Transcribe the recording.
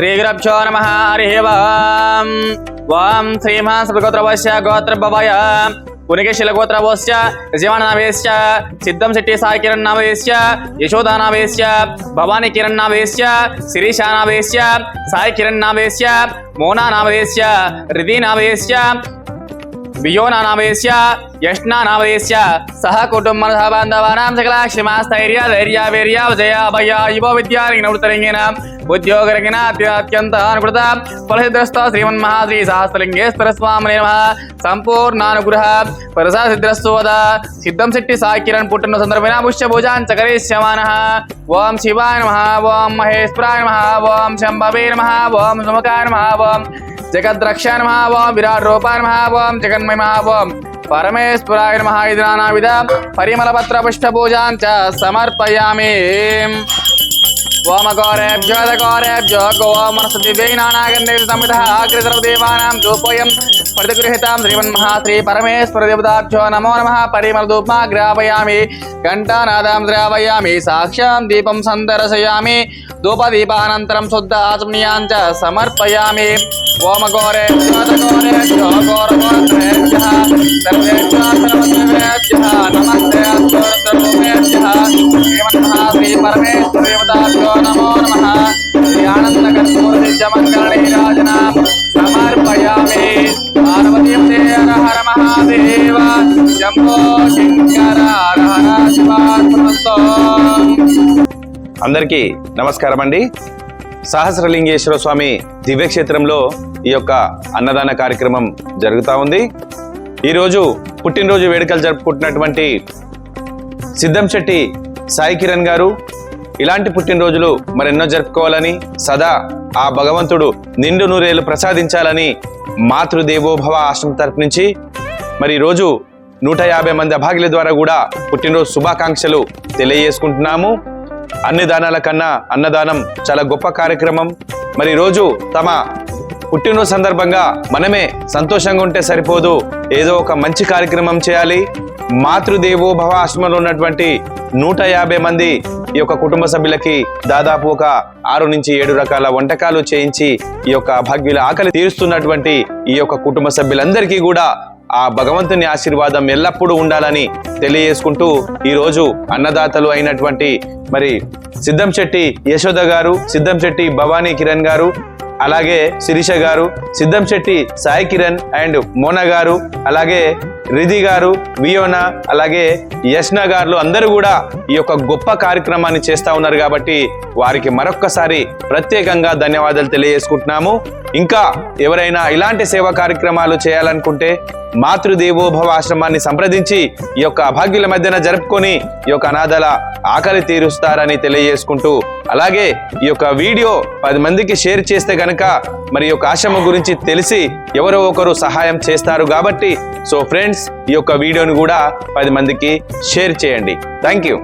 శ్రీగురభ్యో నమ హరి ఓం. ఓం శ్రీమహాసభగోత్రవశ్య గోత్రభవయ పునికేశిలగోత్రవశ్య యజమాననామేశ్య సిద్ధం శెట్టి సాయి కిరణ్ నామేశ్య యశోదానామేశ్య భవానీ కిరణ్ నామేశ్య శిరీషానామేశ్య సాయి కిరణ్ నామేశ్య మోనానామేశ్య హృదీనామేశ్య వియోనానామేశ్య యష్ణానామేశ్య సహ కుటుంబ బాంధవానాం సకల క్షమాస్థైర్య ధైర్య వీర్య జయ భయ యువ విద్యారంగిన వృత్తరంగిన ఉద్యోగరంగిన అత్యంత అనుకృత ఫలసిద్రస్త శ్రీమన్మహాశ్రీ సహస్రలింగేశ్వర స్వామి నమ సంపూర్ణానుగ్రహ పరసా సిద్రస్వద సిద్ధం శెట్టి సాకిరణ్ పుట్టిన సందర్భమైన పుష్య పూజాన్ చకరేష్యమాన ఓం శివాయ నమ ఓం మహేశ్వరాయ నమ ఓం శంభవే నమ ఓం సుమకాయ నమ ఓం జగద్రక్షాయ నమ ఓం విరాట్ రూపాయ నమ ఓం జగన్మయ నమ ఓం పరమేశ్వరాయ నమ ఇది నానావిధ పరిమళపత్ర పుష్ప చ సమర్పయామి ఓమ గౌరేభ్యో గౌరేభ్యో గో మనసు దివ్యై నానాగంధే సమిత అగ్రదేవానాం ధూపోయం प्रतिगृहीतां श्रीमन्मः श्रीपरमेश्वरदेवताभ्यो नमो नमः। परिमलधूप्मा ग्रापयामि घण्टानादां श्रावयामि। साक्षां दीपं सन्दर्शयामि। धूपदीपानन्तरं शुद्ध आचमनीयान् च समर्पयामि। ओम गौरे नमः। అందరికీ నమస్కారం అండి. సహస్రలింగేశ్వర స్వామి దివ్యక్షేత్రంలో ఈ యొక్క అన్నదాన కార్యక్రమం జరుగుతూ ఉంది. ఈరోజు పుట్టినరోజు వేడుకలు జరుపుకుంటున్నటువంటి సిద్ధం శెట్టి సాయి కిరణ్ గారు ఇలాంటి పుట్టినరోజులు మరెన్నో జరుపుకోవాలని సదా ఆ భగవంతుడు నిండు నూరేలు ప్రసాదించాలని మాతృదేవోభవ ఆశ్రమం తరపు నుంచి మరి ఈరోజు నూట యాభై మంది అభాగ్యుల ద్వారా కూడా పుట్టినరోజు శుభాకాంక్షలు తెలియజేసుకుంటున్నాము. అన్ని దానాల కన్నా అన్నదానం చాలా గొప్ప కార్యక్రమం. మరి రోజు తమ పుట్టినరోజు సందర్భంగా మనమే సంతోషంగా ఉంటే సరిపోదు. ఏదో ఒక మంచి కార్యక్రమం చేయాలి. మాతృదేవోభవ ఆశ్రమంలో ఉన్నటువంటి నూట యాభై మంది ఈ యొక్క కుటుంబ సభ్యులకి దాదాపు ఒక ఆరు నుంచి ఏడు రకాల వంటకాలు చేయించి ఈ యొక్క భాగ్యుల ఆకలి తీరుస్తున్నటువంటి ఈ యొక్క కుటుంబ సభ్యులందరికీ కూడా ఆ భగవంతుని ఆశీర్వాదం ఎల్లప్పుడూ ఉండాలని తెలియజేసుకుంటూ ఈరోజు అన్నదాతలు అయినటువంటి మరి సిద్ధం శెట్టి యశోద గారు సిద్ధం శెట్టి భవానీ కిరణ్ గారు అలాగే శిరీష గారు సిద్ధం శెట్టి సాయి కిరణ్ అండ్ మోనా గారు అలాగే రిధి గారు వియోనా అలాగే యష్ణ గారు అందరూ కూడా ఈ యొక్క గొప్ప కార్యక్రమాన్ని చేస్తా ఉన్నారు కాబట్టి వారికి మరొక్కసారి ప్రత్యేకంగా ధన్యవాదాలు తెలియజేసుకుంటున్నాము. ఇంకా ఎవరైనా ఇలాంటి సేవా కార్యక్రమాలు చేయాలనుకుంటే మాతృదేవోభవ ఆశ్రమాన్ని సంప్రదించి ఈ యొక్క అభాగ్యుల మధ్యన జరుపుకొని ఈ యొక్క అనాథల ఆకలి తీరుస్తారని తెలియజేసుకుంటూ అలాగే ఈ యొక్క వీడియో పది మందికి షేర్ చేస్తే కనుక మరి ఈ యొక్క ఆశ్రమం గురించి తెలిసి ఎవరో ఒకరు సహాయం చేస్తారు కాబట్టి సో ఫ్రెండ్స్ ఈ యొక్క వీడియోని కూడా పది మందికి షేర్ చేయండి. Thank you